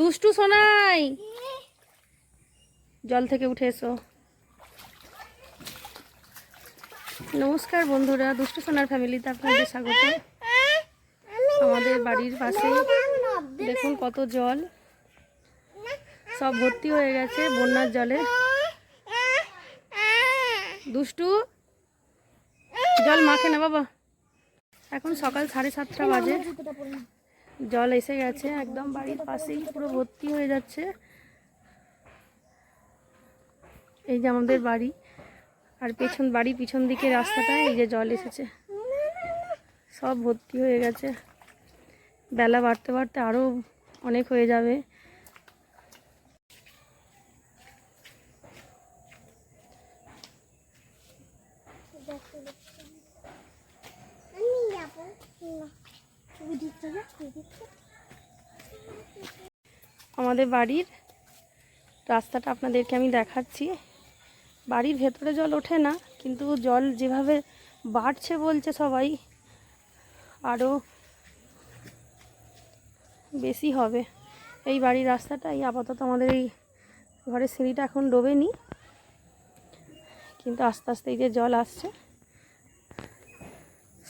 দুষ্টু সোনাই। জল থেকে উঠে এসো। নমস্কার বন্ধুরা, দুষ্টু সোনার ফ্যামিলিতে আপনাদের স্বাগত। আমাদের বাড়ির পাশে দেখুন কত জল। সব ভর্তি হয়ে গেছে বন্যার জলে। দুষ্টু, জল মাখে না বাবা। এখন সকাল সাড়ে সাতটা বাজে। জল এসে গেছে একদম বাড়ির পাশেই, পুরো ভর্তি হয়ে যাচ্ছে। এই যে আমাদের বাড়ি, আর পেছন, বাড়ি পিছন দিকে রাস্তাটা, এই যে জল এসেছে। সব ভর্তি হয়ে গেছে। বেলা বাড়তে বাড়তে আরও অনেক হয়ে যাবে। আমাদের বাড়ির রাস্তাটা আপনাদেরকে আমি দেখাচ্ছি। বাড়ির ভেতরে জল ওঠে না, কিন্তু জল যেভাবে বাড়ছে বলছে সবাই আরও বেশি হবে। এই বাড়ির রাস্তাটা এই আপাতত আমাদের এই ঘরের সিঁড়িটা এখন ডোবেনি, কিন্তু আস্তে আস্তে এই যে জল আসছে।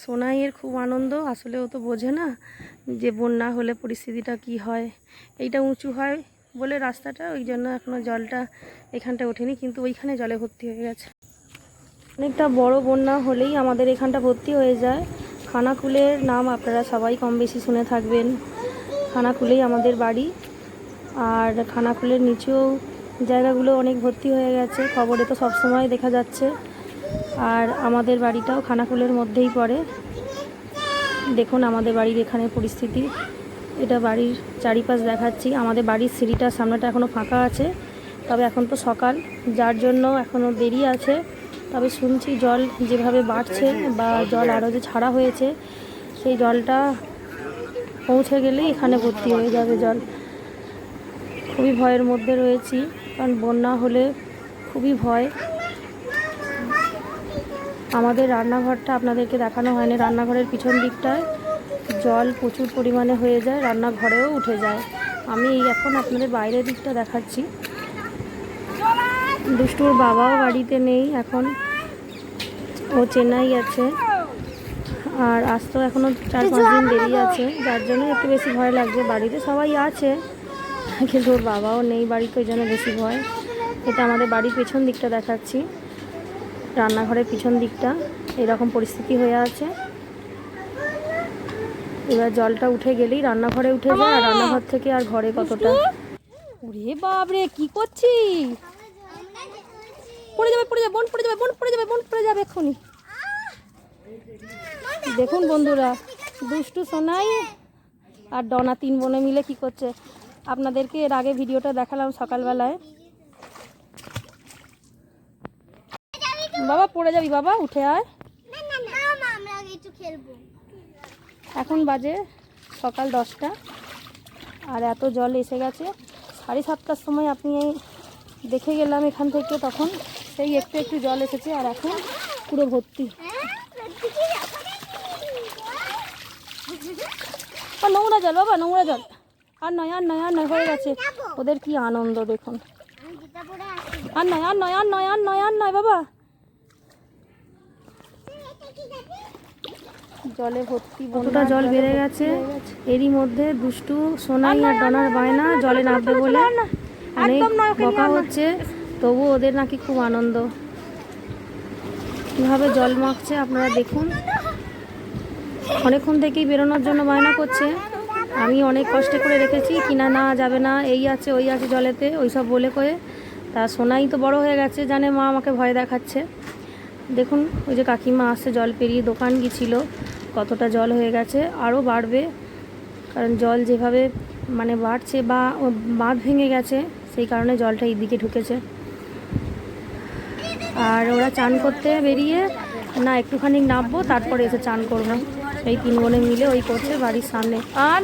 সোনাইয়ের খুব আনন্দ আসলে ও তো বোঝে না যে বন্যা হলে পরিস্থিতিটা কি হয়। এইটা উঁচু হয় বলে রাস্তাটা, ওই জন্য এখনও জলটা এখানটা ওঠেনি, কিন্তু ওইখানে জলে ভর্তি হয়ে গেছে। অনেকটা বড় বন্যা হলেই আমাদের এখানটা ভর্তি হয়ে যায়। খানাকুলের নাম আপনারা সবাই কম বেশি শুনে থাকবেন। খানাকুলেই আমাদের বাড়ি। আর খানাকুলের নিচেও জায়গাগুলো অনেক ভর্তি হয়ে গেছে। খবরে তো সবসময় দেখা যাচ্ছে। আর আমাদের বাড়িটাও খানাকুলের মধ্যেই পড়ে। দেখুন আমাদের বাড়ির এখানে পরিস্থিতি। এটা বাড়ির চারিপাশ দেখাচ্ছি। আমাদের বাড়ির সিঁড়িটার সামনেটা এখনও ফাঁকা আছে। তবে এখন তো সকাল। যার জন্য এখনও দেরি আছে। তবে শুনছি জল যেভাবে বাড়ছে বা জল আরও যে ছাড়া হয়েছে, সেই জলটা পৌঁছে গেলেই এখানে ভর্তি হয়ে যাবে জল। খুবই ভয়ের মধ্যে রয়েছি। কারণ বন্যা হলে খুবই ভয়। আমাদের রান্নাঘরটা আপনাদেরকে দেখানো হয়নি। রান্নাঘরের পিছন দিকটায় জল প্রচুর পরিমাণে হয়ে যায়, রান্নাঘরেও উঠে যায়। আমি এখন আপনাদের বাইরের দিকটা দেখাচ্ছি। দুষ্টুর বাবাও বাড়িতে নেই এখন। ও চেন্নাই আছে আর আসতেও এখনও চার পাঁচ দিন দেরি আছে। যার জন্য একটু বেশি ভয় লাগছে। বাড়িতে সবাই আছে, কিন্তু ওর বাবাও নেই। বাড়িতে ওই জন্য বেশি ভয়। এটা আমাদের বাড়ির পেছন দিকটা দেখাচ্ছি। রান্নাঘরের পিছন দিকটা এরকম পরিস্থিতি হয়ে আছে। এবার জলটা উঠে গেলেই রান্নাঘরে উঠে যায়, আর রান্নাঘর থেকে আর ঘরে কতটা? ওরে বাপরে, কি করছি পড়ে যাবে পড়ে যাবে বোন পড়ে যাবে বোন পড়ে যাবে বোন পড়ে যাবে এক্ষুনি। দেখুন বন্ধুরা, দুষ্টু সোনাই আর ডনা তিন বোনে মিলে কি করছে। আপনাদেরকে এর আগে ভিডিওটা দেখালাম সকালবেলায়। বাবা, পড়ে যাবি বাবা, উঠে আয়। এখন বাজে সকাল দশটা, আর এত জল এসে গেছে। সাড়ে সাতটার সময় আপনি দেখে গেলাম এখান থেকে তখন, সেই একটু একটু জল এসেছে, আর এখন পুরো ভর্তি। নোংরা জল বাবা, নোংরা জল। আর নয় আর নয় আর নয়, হয়ে গেছে। ওদের কি আনন্দ দেখুন। আর নয় আর নয় আর নয় আর নয় আর নয়, বাবা। জলে ভর্তি কতটা জল বেড়ে গেছে? এরই মধ্যে দুষ্টু সোনাই আর ডনার বায়না জলে নামবে বলে অনেক বকা হচ্ছে। তবু ওদের নাকি খুব আনন্দ। কীভাবে জল মাখছে আপনারা দেখুন। অনেকক্ষণ থেকেই বেরোনোর জন্য বায়না করছে। আমি অনেক কষ্ট করে রেখেছি কিনা না যাবে না এই আছে ওই আছে জলেতে ওই সব বলে করে তা সোনাই তো বড় হয়ে গেছে জানে মা আমাকে ভয় দেখাচ্ছে। দেখুন ওই যে কাকিমা আসছে জল পেরিয়ে দোকান গিয়েছিল। কতটা জল হয়ে গেছে আরও বাড়বে। কারণ জল যেভাবে মানে বাড়ছে বা বাঁধ ভেঙে গেছে সেই কারণে জলটা এইদিকে ঢুকেছে। আর ওরা চান করতে বেরিয়ে না একটুখানি নামবো তারপরে এসে চান করব। এই তিন বোনে মিলে ওই করছে বাড়ির সামনে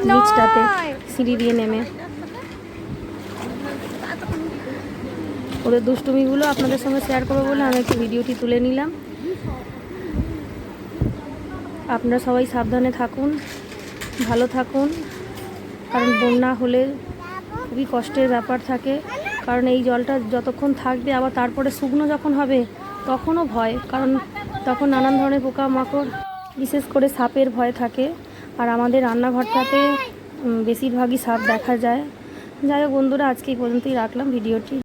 নিচটাতে সিঁড়ি দিয়ে নেমে। ওদের দুষ্টুমিগুলো আপনাদের সঙ্গে শেয়ার করব বলে আমি একটু ভিডিওটি তুলে নিলাম। আপনারা সবাই সাবধানে থাকুন, ভালো থাকুন। কারণ বন্যা হলে খুবই কষ্টের ব্যাপার থাকে। কারণ এই জলটা যতক্ষণ থাকবে, আবার তারপরে শুকনো যখন হবে, তখনও ভয়। কারণ তখন নানান ধরনের পোকামাকড়, বিশেষ করে সাপের ভয় থাকে। আর আমাদের রান্নাঘরটাতে বেশিরভাগই সাপ দেখা যায়। যাই হোক বন্ধুরা, আজকে এই পর্যন্তই রাখলাম ভিডিওটি।